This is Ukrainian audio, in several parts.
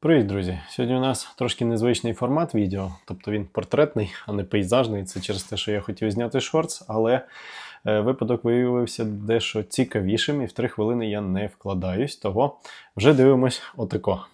Привіт, друзі! Сьогодні у нас трошки незвичний формат відео, тобто він портретний, а не пейзажний. Це через те, що я хотів зняти шортс, але е, випадок виявився дещо цікавішим, і в 3 хвилини я не вкладаюсь, того вже дивимось отако.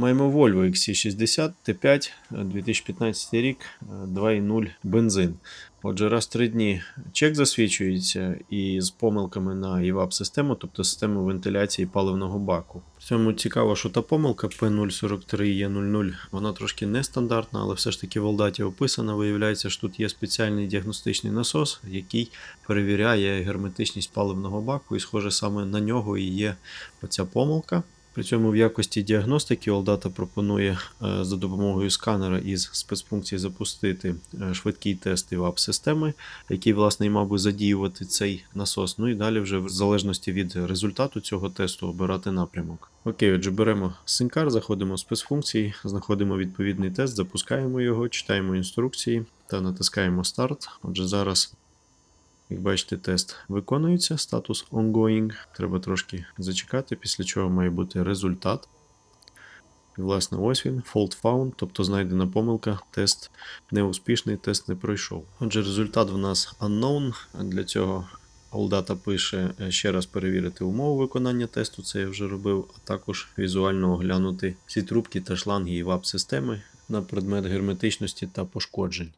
Маємо Volvo XC60 T5 е, 2015 рік, е, 2.0 бензин. Отже, раз три дні чек засвічується і з помилками на evap систему тобто систему вентиляції паливного баку. В цьому цікаво, що та помилка P043E00, вона трошки нестандартна, але все ж таки в Олдаті описана. Виявляється, що тут є спеціальний діагностичний насос, який перевіряє герметичність паливного баку, і схоже саме на нього і є оця помилка. При цьому в якості діагностики Олдата пропонує е, за допомогою сканера із спецфункції запустити е, швидкий тест івап системи, який власне і мав би задіювати цей насос. Ну і далі, вже в залежності від результату цього тесту, обирати напрямок. Окей, отже, беремо синкар, заходимо в спецфункції, знаходимо відповідний тест, запускаємо його, читаємо інструкції та натискаємо старт. Отже, зараз як бачите, тест виконується, статус ongoing. Треба трошки зачекати, після чого має бути результат. І, власне, ось він, fault found, тобто знайдена помилка, тест неуспішний, тест не пройшов. Отже, результат в нас unknown. Для цього All пише е, ще раз перевірити умови виконання тесту, це я вже робив, а також візуально оглянути всі трубки та шланги і вап системи на предмет герметичності та пошкоджень.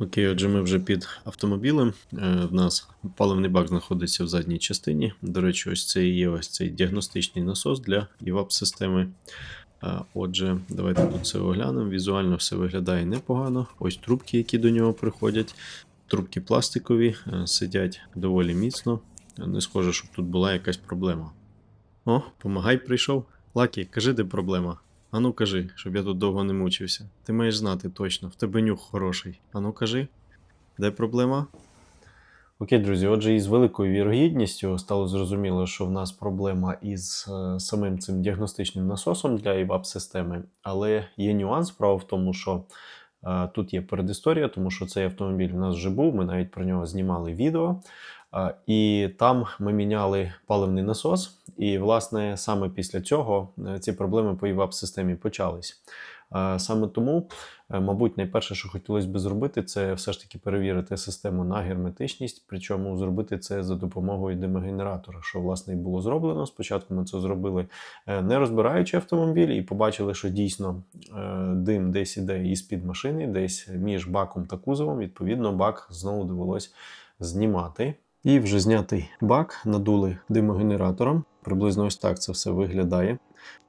Окей, отже, ми вже під автомобілем. Е, В нас паливний бак знаходиться в задній частині. До речі, ось це і є ось цей діагностичний насос для evap системи. Е, Отже, давайте тут все оглянемо. Візуально все виглядає непогано. Ось трубки, які до нього приходять. Трубки пластикові, е, сидять доволі міцно. Не схоже, щоб тут була якась проблема. О, помагай прийшов. Лакі, кажи, де проблема. Ану кажи, щоб я тут довго не мучився. Ти маєш знати точно, в тебе нюх хороший. Ану кажи, де проблема? Окей, друзі, отже, із великою вірогідністю стало зрозуміло, що в нас проблема із е, самим цим діагностичним насосом для evap системи але є нюанс. Справа в тому, що е, тут є передісторія, тому що цей автомобіль в нас вже був, ми навіть про нього знімали відео. І там ми міняли паливний насос, і, власне, саме після цього е, ці проблеми по evap системі почались. Саме тому, е, мабуть, найперше, що хотілося б зробити, це все ж таки перевірити систему на герметичність, причому зробити це за допомогою димогенератора, що власне і було зроблено. Спочатку ми це зробили е, не розбираючи автомобіль, і побачили, що дійсно дим десь іде із-під машини, десь між баком та кузовом. Відповідно, бак знову довелось знімати. І вже знятий бак надули димогенератором. Приблизно ось так це все виглядає.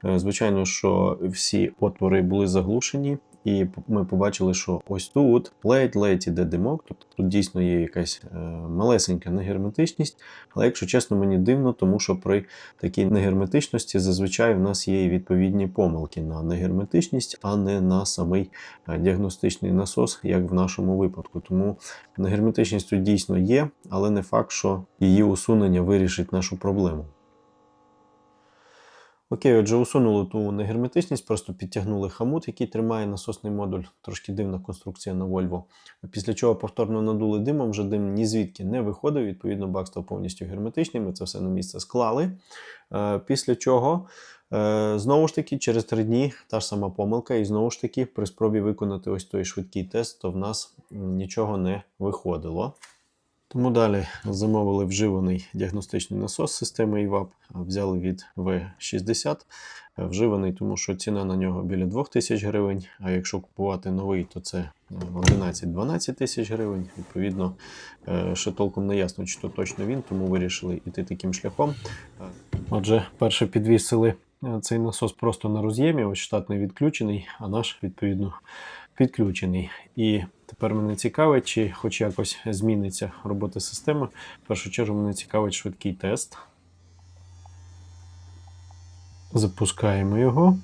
Е, Звичайно, що всі отвори були заглушені, і ми побачили, що ось тут ледь-ледь іде димок, тобто тут дійсно є якась е, малесенька негерметичність. Але якщо чесно, мені дивно, тому що при такій негерметичності зазвичай в нас є і відповідні помилки на негерметичність, а не на самий е, діагностичний насос, як в нашому випадку. Тому негерметичність тут дійсно є, але не факт, що її усунення вирішить нашу проблему. Окей, отже, усунули ту негерметичність, просто підтягнули хамут, який тримає насосний модуль. Трошки дивна конструкція на Volvo. Після чого повторно надули димом, вже дим ні звідки не виходив. Відповідно, бак став повністю герметичним. Ми це все на місце склали. Е, Після чого, е, знову ж таки, через три дні та ж сама помилка, і знову ж таки, при спробі виконати ось той швидкий тест, то в нас нічого не виходило. Тому далі замовили вживаний діагностичний насос системи EVAP, взяли від V60. Е, Вживаний, тому що ціна на нього біля 2000 гривень, а якщо купувати новий, то це е, 11-12 тисяч гривень. Відповідно, е, ще толком не ясно, чи то точно він, тому вирішили йти таким шляхом. Е, Отже, перше підвісили е, цей насос просто на роз'ємі, ось штатний відключений, а наш, відповідно, підключений. І тепер мене цікавить, чи хоч якось зміниться робота системи. В першу чергу мене цікавить швидкий тест. Запускаємо його.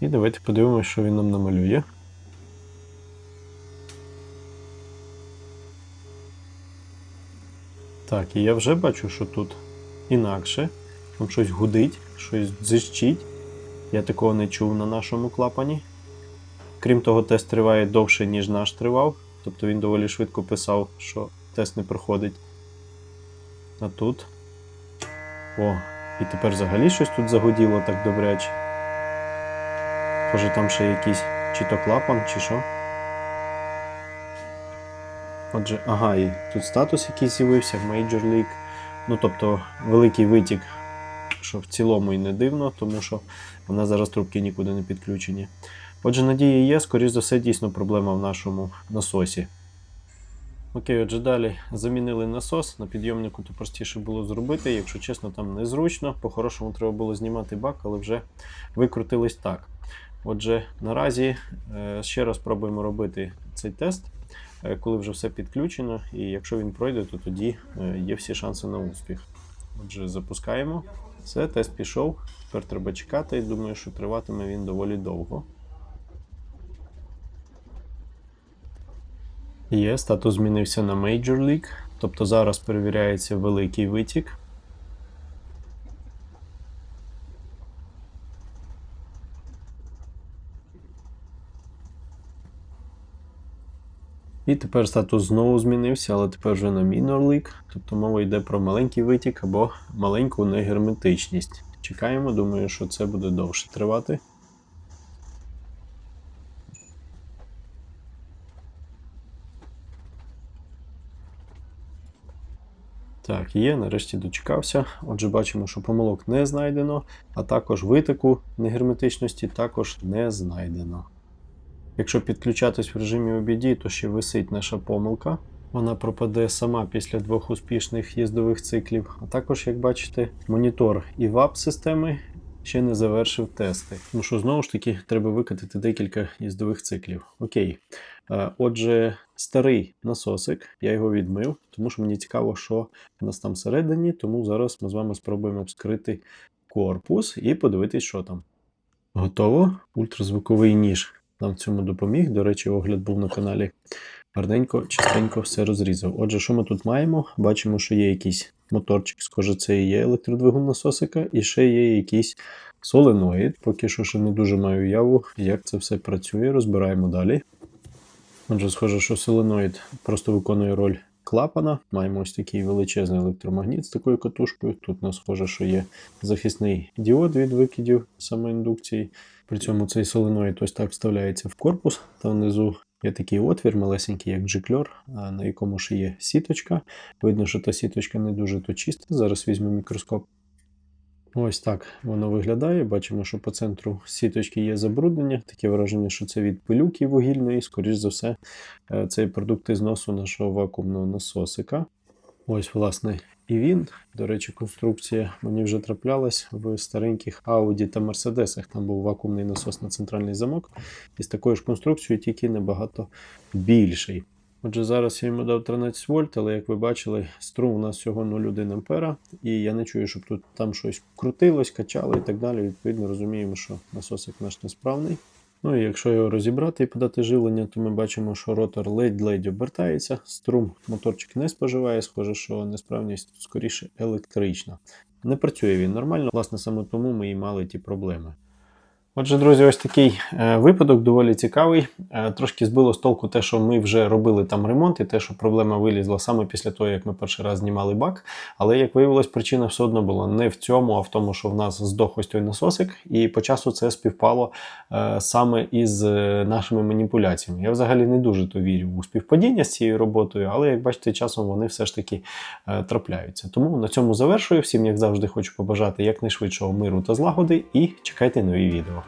І давайте подивимося, що він нам намалює. Так, і я вже бачу, що тут інакше. Там щось гудить, щось дзищить. Я такого не чув на нашому клапані. Крім того, тест триває довше, ніж наш тривав. Тобто він доволі швидко писав, що тест не проходить. А тут. О, І тепер взагалі щось тут загуділо так добряче. Може там ще якийсь чи то клапан, чи що. Отже, ага, і тут статус якийсь з'явився, Major League. Ну, тобто, великий витік, що в цілому і не дивно, тому що вона зараз трубки нікуди не підключені. Отже, надії є, скоріш за все, дійсно проблема в нашому насосі. Окей, отже, далі замінили насос. На підйомнику то простіше було зробити. Якщо чесно, там незручно. По-хорошому треба було знімати бак, але вже викрутились так. Отже, наразі е, ще раз пробуємо робити цей тест, е, коли вже все підключено, і якщо він пройде, то тоді е, є всі шанси на успіх. Отже, запускаємо. Все, тест пішов. Тепер треба чекати, і думаю, що триватиме він доволі довго. Є, статус змінився на Major League, тобто зараз перевіряється великий витік. І тепер статус знову змінився, але тепер вже на Minor League, тобто мова йде про маленький витік або маленьку негерметичність. Чекаємо, думаю, що це буде довше тривати. Так, є, нарешті дочекався. Отже, бачимо, що помилок не знайдено, а також витоку негерметичності також не знайдено. Якщо підключатись в режимі OBD, то ще висить наша помилка. Вона пропаде сама після двох успішних їздових циклів. А також, як бачите, монітор і ВАП системи ще не завершив тести. Тому що знову ж таки треба викатати декілька їздових циклів. Окей. Е, Отже, старий насосик, я його відмив, тому що мені цікаво, що у нас там всередині, тому зараз ми з вами спробуємо вскрити корпус і подивитись, що там. Готово. Ультразвуковий ніж нам в цьому допоміг. До речі, огляд був на каналі. Гарненько, чистенько все розрізав. Отже, що ми тут маємо? Бачимо, що є якийсь моторчик, схоже, це і є електродвигун насосика, і ще є якийсь соленоїд. Поки що ще не дуже маю уяву, як це все працює. Розбираємо далі. Отже, схоже, що соленоїд просто виконує роль клапана. Маємо ось такий величезний електромагніт з такою катушкою. Тут нас схоже, що є захисний діод від викидів самоіндукції. При цьому цей соленоїд ось так вставляється в корпус, та внизу є такий отвір, малесенький, як джикльор, на якому ще є сіточка. Видно, що та сіточка не дуже то чиста. Зараз візьму мікроскоп. Ось так воно виглядає. Бачимо, що по центру сіточки є забруднення. Таке враження, що це від пилюки вугільної, скоріш за все, е, це продукти зносу нашого вакуумного насосика. Ось, власне, і він. До речі, конструкція мені вже траплялась в стареньких Audi та Mercedes. Там був вакуумний насос на центральний замок. І з такою ж конструкцією, тільки набагато більший. Отже, зараз я йому дав 13 вольт, але як ви бачили, струм у нас всього 0,1 ампера, і я не чую, щоб тут там щось крутилось, качало і так далі. Відповідно, розуміємо, що насосик наш несправний. Ну і якщо його розібрати і подати живлення, то ми бачимо, що ротор ледь-ледь обертається, струм моторчик не споживає, схоже, що несправність скоріше електрична. Не працює він нормально, власне, саме тому ми і мали ті проблеми. Отже, друзі, ось такий е, випадок доволі цікавий. Е, трошки збило з толку те, що ми вже робили там ремонт, і те, що проблема вилізла саме після того, як ми перший раз знімали бак. Але як виявилось, причина все одно була не в цьому, а в тому, що в нас здох ось той насосик, і по часу це співпало е, саме із нашими маніпуляціями. Я взагалі не дуже то вірю у співпадіння з цією роботою, але як бачите, часом вони все ж таки трапляються. Тому на цьому завершую. Всім, як завжди, хочу побажати якнайшвидшого миру та злагоди, і чекайте нові відео.